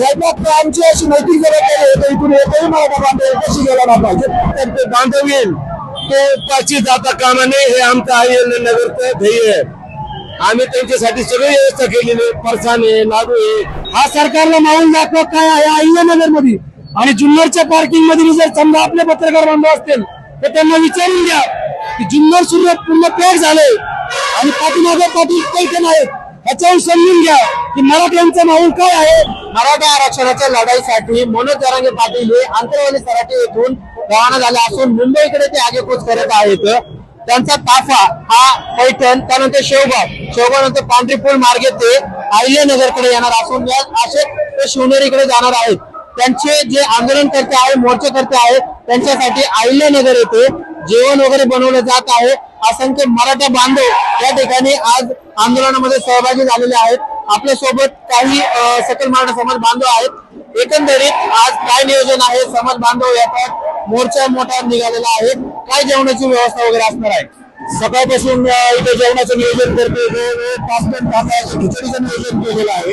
स्वयंपाक आमची अशी नैतिक जबाबदारी आहे. तर इथून एकही मराठा बांधव कशी गेला नाही पाहिजे. तर ते बांधव येईल तो पाची जाता कामा नये हे आमचं आई नगरचं ध्येय आहे. आम्ही त्यांच्यासाठी सगळी व्यवस्था केलेली आहे. फरसाण आहे लाडू आहे हा सरकारला मावून दाखवा काय आहे अहिल्यानगरमध्ये आणि जुन्नरच्या पार्किंगमध्ये जर समजा आपले पत्रकार बांधव असतील तर त्यांना विचारून द्या की जुन्नर सूर्य पूर्ण पेड झाले आणि पाठीमागे पाठी कैसे नाहीत याच्यावर समजून घ्या. की मराठ्यांचं माऊल काय आहे? मराठा आरक्षणाच्या लढाईसाठी मनोज जरांगे पाटील हे आंतरवाली सराठी येथून रवाना झाले असून मुंबईकडे ते आगेकूच करत आहेत. त्यांचा ताफा हा पैठण त्यानंतर शेवगाव. शेवगाव नंतर पांढरीपूल मार्गे ते अहिल्यानगरकडे येणार असून या असे ते शिवनेरीकडे जाणार आहेत. त्यांचे जे आंदोलनकर्ते आहे मोर्चेकर्ते आहे त्यांच्यासाठी अहिल्यानगर येथे जेवण वगैरे बनवलं जात आहे. असंख्य मराठा बांधव या ठिकाणी आज आंदोलनामध्ये सहभागी झालेले आहेत. आपल्यासोबत काही सकल मराठा समाज बांधव आहेत. एकंदरीत आज काय नियोजन आहे? समाज बांधव येतात मोर्चा मोठा निघालेला आहे. काय जेवणाची व्यवस्था वगैरे असणार आहे? सकाळपासून इथे जेवणाचं नियोजन करतो पाच मिनिट खिचडीचं नियोजन केलेलं आहे.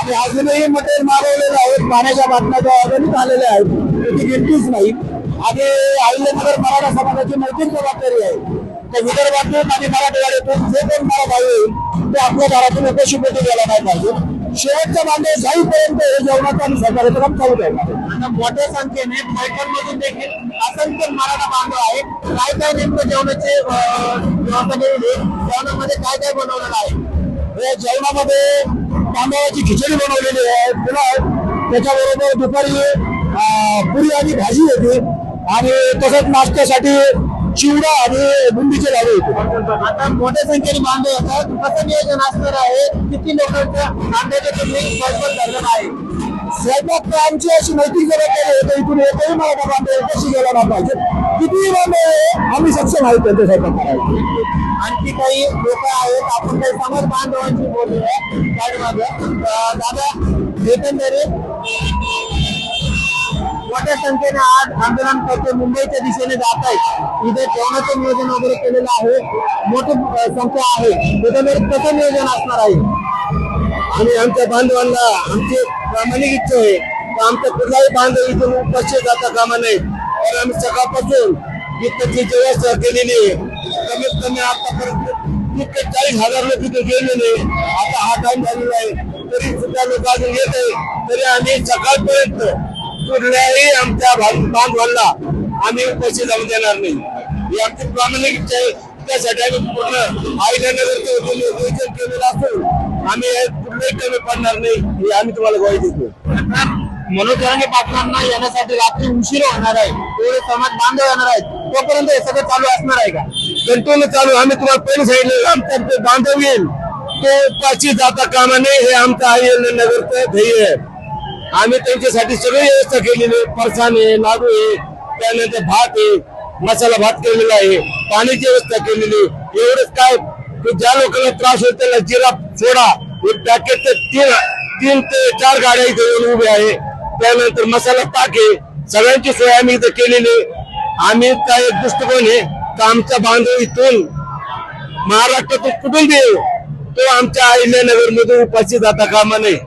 आणि अजूनही मटेरियल मागवलेलं आहे. पाण्याच्या बातम्या ज्या आलेल्या आहेत त्याची गिनतीच नाही. आणि अहिल्यानगर मराठा समाजाची नैतिक जबाबदारी आहे. त्या विदर्भातून आणि मराठवाड्यातून जे कोण मराठा येईल ते आपल्या घरातून उपशिपोटी गेला नाही पाहिजे. शेवटच्या बांधव जाईपर्यंत हे जेवणाचं आणि सहकार्याचं चालू ठेवणार मोठ्या संख्येने पैठण मधून देखील असंख्य मराठा बांधव आहे काय काय नेमकं जेवणाचे व्यवस्था केलेली जेवणामध्ये काय काय बनवलेलं आहे? या जेवणामध्ये तांदळाची खिचडी बनवलेली आहे पुन्हा त्याच्याबरोबर दुपारी पुरी आणि भाजी होती. आणि तसंच नाश्त्यासाठी चिवडा आणि बुंदीचे लाडू होते आता मोठ्या संख्येने बांधव येतात. कसं नियोजन असणार आहे. किती लोकांच्या कांद्याचे तुम्ही स्वयंपाक धरलेला आहे. स्वयंपाक आमची अशी नैतिक जबाबदारी आहे. तर इथून एकही मराठा बांधव कशी गेला नाही पाहिजे. कितीही बांधव आम्ही सक्षम आहोत त्यांचा स्वयंपाक करायला. आणखी काही लोक आहेत. आपण काही समाज बांधवांशी बोलूया. पाठीमागे. अं, दादा एकंदरीत मोठ्या संख्येने आज आंदोलनकर्ते मुंबईच्या दिशेने जात आहेत. इथे जेवणाचं नियोजन वगैरे केलेलं आहे? मोठी संख्या आहे. त्याच्यामध्ये कसं नियोजन असणार आहे? आणि आमच्या बांधवांना आमची प्रामाणिक इच्छा आहे. की आमचा कुठलाही बांधव इथून उपस्थित जाता कामा नये. तर आम्ही सकाळपासून इतकी व्यवस्था केलेली आहे कमीत कमी आतापर्यंत इतके चाळीस हजार लोक इथे गेलेले आता हा टाइम झालेला आहे. तरी सुद्धा लोक अजून येत आहे तरी आम्ही सकाळपर्यंत कुठल्याही आमच्या बांधवांना आम्ही उपाशी जाऊन देणार नाही. ही आमची प्रामाणिक इच्छा आहे. त्यासाठी आम्ही पूर्ण आयल्यानगरचं नियोजन केलेलं असून आम्ही कुठलंही कमी पडणार नाही हे आम्ही तुम्हाला ग्वाही देतो. मनोज जरांगे पाटलांना येण्यासाठी रात्री उशीर होणार आहे. तेवढे समाज बांधव येणार आहेत. तोपर्यंत हे सगळं चालू असणार आहे का? कंटिन्यू चालू. आम्ही तुम्हाला पहिले सांगितलं आमचा ते बांधव येईल तो पाची जाता कामा नये हे आमचं आई नगरचं ध्येय आहे. आम्ही त्यांच्यासाठी सगळी व्यवस्था केलेली आहे. फरसाण आहे लाडू आहे त्यानंतर भात आहे मसाला भात केलेला आहे पाण्याची व्यवस्था केलेली आहे. एवढंच काय ज्या लोकांना त्रास होतो त्याला जिरा सोडा हे पॅकेट तीन तीन ते चार गाड्या इथे येऊन उभ्या आहे. त्यानंतर मसाला ताक आहे. सगळ्यांची सोय आम्ही इथे केलेली आम्ही काय एक दृष्टिकोन आहे तर आमचा बांधव इथून महाराष्ट्रातून कुठून देऊ तो आमच्या अहिल्यानगर मधून उपाशी जाता कामा नये.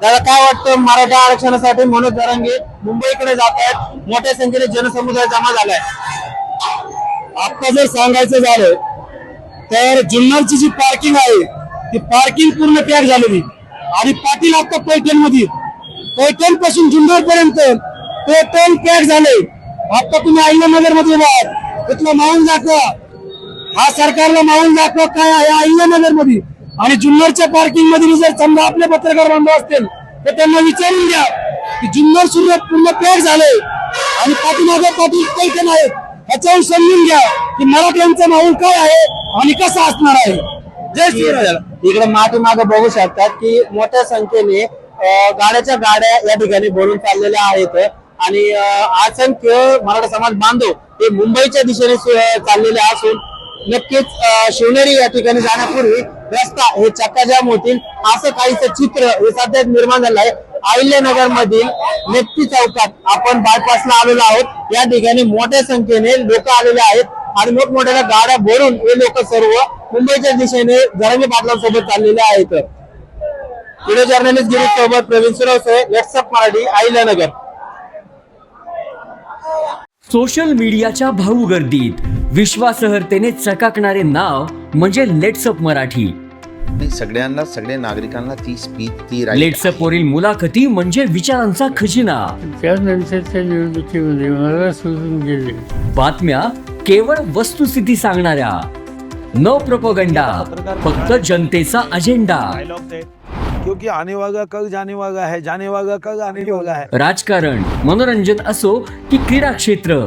दादा काय वाटतं मराठा आरक्षणासाठी मनोज जरांगे मुंबईकडे जात आहेत. मोठ्या संख्येने जनसमुदाय जमा झालाय. आता जर सांगायचं झालं तर जुन्नरची जी पार्किंग आहे ती पार्किंग पूर्ण पॅक झालेली. आणि पाटील आता पैठणमध्ये पैठणपासून जुन्नर पर्यंत पैठण पॅक झाले. आता तुम्ही अहिल्यानगरमध्ये आहात तिथलं माऊन दाखवा. हा सरकारला माऊन दाखवा. काय आहे? अहिल्यानगरमध्ये आणि जुन्नरच्या पार्किंगमध्ये जर समजा आपले पत्रकार बांधव असतील तर त्यांना विचारून घ्या की जुन्नर सूर्य पूर्ण पॅक झाले आणि पाठीमागे पाठी पैठण आहेत ह्याच्यावर समजून घ्या की मराठ्यांचा माहोल काय आहे आणि कसा असणार आहे. जय श्री इकडे मागे मागे बघू शकतात की मोठ्या संख्येने गाड्याच्या गाड्या या ठिकाणी बोलून चाललेल्या आहेत. आणि असंख्य मराठा समाज बांधव हे मुंबईच्या दिशेने चाललेले असून नक्कीच शिवनेरी या ठिकाणी जाण्यापूर्वी रस्ता हे चक्काजाम होतील असं काहीच चित्र हे सध्या निर्माण झालं आहे. अहिल्यानगर मधील नेप्ती चौकात आपण बायपासला आलेलो आहोत. या ठिकाणी मोठ्या संख्येने लोक आलेले आहेत. आणि मोठमोठ्या गाड्या भरून हे लोक सर्व मुंबईच्या दिशेने जरांगे पाटलांसोबत चाललेले आहेत. व्हिडिओ जर्नलिस्ट गिरीश सोबत प्रवीण सुरवसे व्हॉट्सअप मराठी अहिल्यानगर. सोशल मीडियाच्या भाऊ गर्दीत. विश्वासार्हतेने चकाकणारे नाव म्हणजे लेट्सअप मराठी. नाही सगळ्यांना सगळ्या नागरिकांना ती स्पीच ती right लेट्सअप वरील मुलाखती म्हणजे विचारांचा खजिना. त्यानंतरच्या निवडणुकीमध्ये मला सोडून गेले. बातम्या केवळ वस्तुस्थिती सांगणाऱ्या. न प्रोपोगंडा फक्त जनतेचा अजेंडा डायलॉग थे क्योंकि आने वाला कल जाने वाला है जाने वाला कल आने वाला है। राजकारण मनोरंजन असो की क्रीडा क्षेत्र.